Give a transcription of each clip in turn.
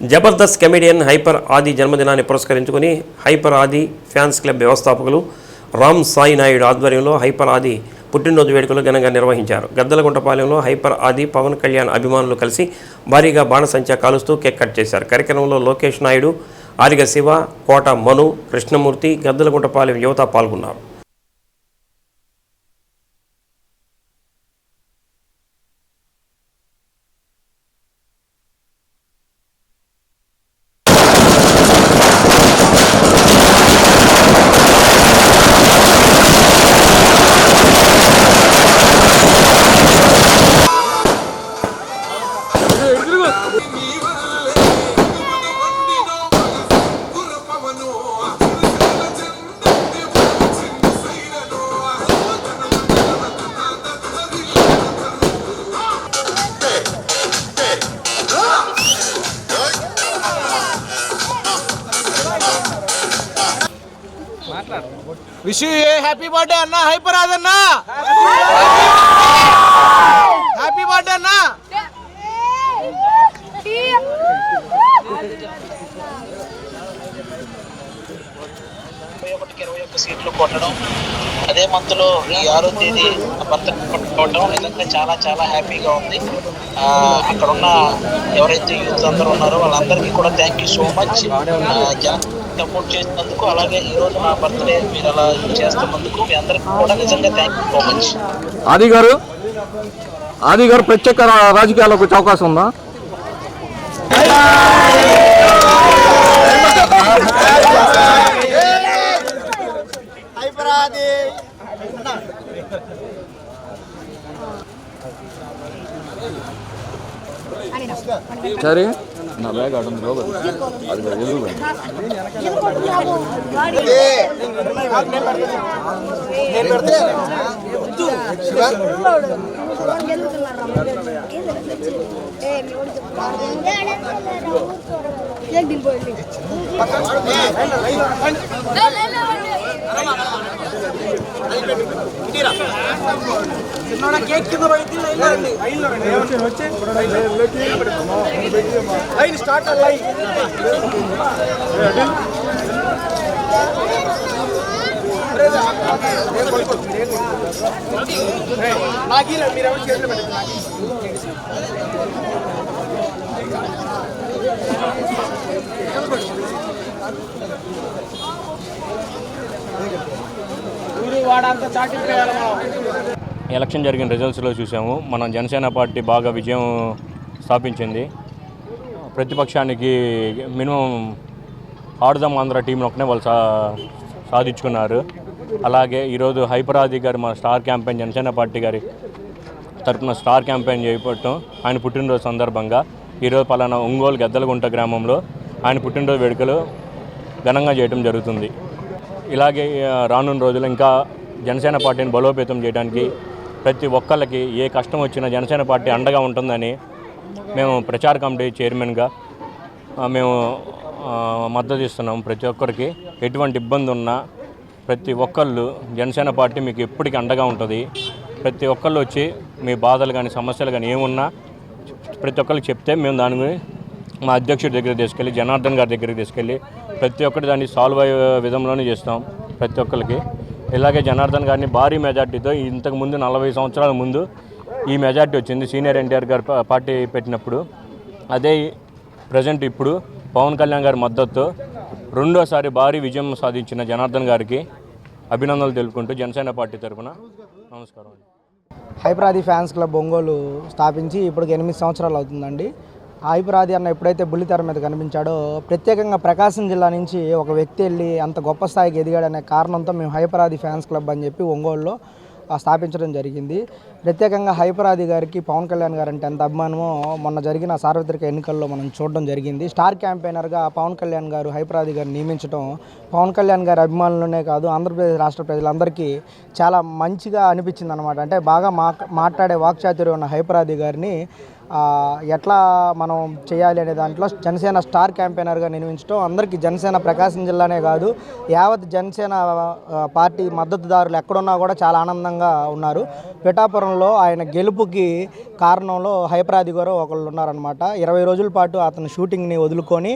Jabardasth comedian hyper ఆది జన్మదినాన్ని పురస్కరించుకుని హైపర్ ఆది ఫ్యాన్స్ క్లబ్ వ్యవస్థాపకులు రామ్ సాయి నాయుడు ఆధ్వర్యంలో హైపర్ ఆది పుట్టినరోజు వేడుకలు ఘనంగా నిర్వహించారు. గద్దలగుంటపాలెంలో హైపర్ ఆది పవన్ కళ్యాణ్ అభిమానులు కలిసి భారీగా బాణసంచా కాలుస్తూ కేక్ కట్ చేశారు. కార్యక్రమంలో లోకేష్ నాయుడు ఆరిగ శివ కోట మను కృష్ణమూర్తి గద్దలగుంటపాలెం యువత పాల్గొన్నారు. విష్ ఏ హ్యాపీ బర్త్డే అన్న? హైపర్ అదన్న హ్యాపీ బర్త్డే అన్న ఇరవై ఒకటికి ఇరవై ఒక్క సీట్లు కొట్టడం అదే మంత్లో ఈ ఆరో తేదీ భర్త కొట్టడం నిజంగా చాలా చాలా హ్యాపీగా ఉంది. అక్కడ ఉన్న ఎవరైతే యూత్ అందరూ ఉన్నారో వాళ్ళందరికీ కూడా thank you so much support చేసినందుకు అలాగే ఈ రోజు నా బర్త్డే మీరు అలా చేస్తున్నందుకు మీ అందరికీ కూడా నిజంగా థ్యాంక్ యూ సో మచ్ ఆది గారు ఆది గారు ప్రత్యేక రాజకీయాలకు అవకాశం ఉందా? சரி நான் பேக் ஆட்டம் ரோபர் அதுக்கு எழுதுவேன் ஏன் కేక్ కింద లైన్ స్టార్ట్ లైన్ నాగీల మీరు ఎవరు చేతులు పెట్టండి వాడంతా మనం ఎలక్షన్ జరిగిన రిజల్ట్స్లో చూసాము. మనం జనసేన పార్టీ బాగా విజయం స్థాపించింది ప్రతిపక్షానికి మినిమం ఆడుదాం ఆంధ్ర టీంను ఒకనే వాళ్ళు సా సాధించుకున్నారు. అలాగే ఈరోజు హైపరాది గారు మన స్టార్ క్యాంపెయిన్ జనసేన పార్టీ గారి తరపున స్టార్ క్యాంపెయిన్ చేపట్టడం ఆయన పుట్టినరోజు సందర్భంగా. ఈరోజు పలానా ఒంగోలు గద్దలగుంట గ్రామంలో ఆయన పుట్టినరోజు వేడుకలు ఘనంగా చేయడం జరుగుతుంది. ఇలాగే రానున్న రోజులు ఇంకా జనసేన పార్టీని బలోపేతం చేయడానికి ప్రతి ఒక్కళ్ళకి ఏ కష్టం వచ్చినా జనసేన పార్టీ అండగా ఉంటుందని మేము ప్రచార కమిటీ చైర్మన్గా మేము మద్దతు ఇస్తున్నాం ప్రతి ఒక్కరికి. ఎటువంటి ఇబ్బంది ఉన్నా ప్రతి ఒక్కళ్ళు జనసేన పార్టీ మీకు ఎప్పటికీ అండగా ఉంటుంది. ప్రతి ఒక్కళ్ళు వచ్చి మీ బాధలు కానీ సమస్యలు కానీ ఏమున్నా ప్రతి ఒక్కరికి చెప్తే మేము దాని గురించి మా అధ్యక్షుడి దగ్గర తీసుకెళ్ళి జనార్దన్ గారి దగ్గరికి తీసుకెళ్ళి ప్రతి ఒక్కటి దాన్ని సాల్వ్ అయ్యే విధంలోనే చేస్తాం ప్రతి ఒక్కరికి ఇలాగే జనార్దన్ గారిని భారీ మెజార్టీతో ఇంతకు ముందు నలభై సంవత్సరాల ముందు ఈ మెజార్టీ వచ్చింది సీనియర్ ఎన్టీఆర్ గారు పార్టీ పెట్టినప్పుడు. అదే ప్రజెంట్ ఇప్పుడు పవన్ కళ్యాణ్ గారి మద్దతు రెండోసారి భారీ విజయం సాధించిన జనార్దన్ గారికి అభినందనలు తెలుపుకుంటూ జనసేన పార్టీ తరఫున నమస్కారం అండి. హైపరాది ఫ్యాన్స్ క్లబ్ ఒంగోలు స్థాపించి ఇప్పటికి ఎనిమిది సంవత్సరాలు అవుతుందండి. హైపరాది అన్న ఎప్పుడైతే బుల్లితెర మీద కనిపించాడో ప్రత్యేకంగా ప్రకాశం జిల్లా నుంచి ఒక వ్యక్తి వెళ్ళి అంత గొప్ప స్థాయికి ఎదిగాడనే కారణంతో మేము హైపరాది ఫ్యాన్స్ క్లబ్ అని చెప్పి ఒంగోలులో స్థాపించడం జరిగింది. ప్రత్యేకంగా హైపరాది గారికి పవన్ కళ్యాణ్ గారు అంటే ఎంత అభిమానమో మొన్న జరిగిన సార్వత్రిక ఎన్నికల్లో మనం చూడడం జరిగింది. స్టార్ క్యాంపెయినర్గా పవన్ కళ్యాణ్ గారు హైపరాది గారిని నియమించడం పవన్ కళ్యాణ్ గారి అభిమానులనే కాదు ఆంధ్రప్రదేశ్ రాష్ట్ర ప్రజలందరికీ చాలా మంచిగా అనిపించింది అనమాట అంటే బాగా మా మాట్లాడే వాక్చాతుర్యం ఉన్న హైపరాది గారిని ఎట్లా మనం చేయాలి అనే దాంట్లో జనసేన స్టార్ క్యాంపెయినర్గా నిర్మించడం అందరికీ జనసేన ప్రకాశం జిల్లానే కాదు యావత్ జనసేన పార్టీ మద్దతుదారులు ఎక్కడున్నా కూడా చాలా ఆనందంగా ఉన్నారు. పిఠాపురంలో ఆయన గెలుపుకి కారణంలో హైపరాది గారు ఒకళ్ళు ఉన్నారనమాట ఇరవై రోజుల పాటు అతను షూటింగ్ని వదులుకొని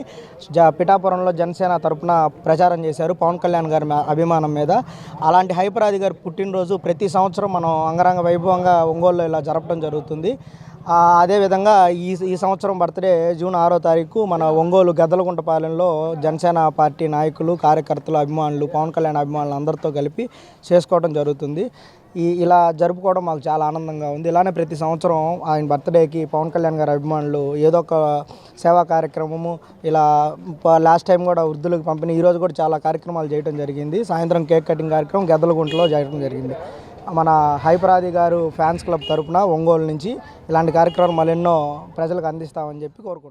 జ పిఠాపురంలో జనసేన తరపున ప్రచారం చేశారు పవన్ కళ్యాణ్ గారి అభిమానం మీద. అలాంటి హైపరాది గారి పుట్టినరోజు ప్రతి సంవత్సరం మనం అంగరంగ వైభవంగా ఒంగోలులో ఇలా జరపడం జరుగుతుంది. అదేవిధంగా ఈ ఈ సంవత్సరం బర్త్డే జూన్ ఆరో తారీఖు మన ఒంగోలు గద్దలగుంటపాలెంలో జనసేన పార్టీ నాయకులు కార్యకర్తలు అభిమానులు పవన్ కళ్యాణ్ అభిమానులు అందరితో కలిపి చేసుకోవడం జరుగుతుంది. ఈ ఇలా జరుపుకోవడం మాకు చాలా ఆనందంగా ఉంది. ఇలానే ప్రతి సంవత్సరం ఆయన బర్త్డేకి పవన్ కళ్యాణ్ గారి అభిమానులు ఏదో ఒక సేవా కార్యక్రమము ఇలా లాస్ట్ టైం కూడా వృద్ధులకు పంపిణీ ఈరోజు కూడా చాలా కార్యక్రమాలు చేయడం జరిగింది. సాయంత్రం కేక్ కటింగ్ కార్యక్రమం గద్దలగుంటలో చేయడం జరిగింది. మన హైపరాది గారు ఫ్యాన్స్ క్లబ్ తరపున ఒంగోలు నుంచి ఇలాంటి కార్యక్రమాలు ఎన్నో ప్రజలకు అందిస్తామని చెప్పి కోరుకుంటున్నాను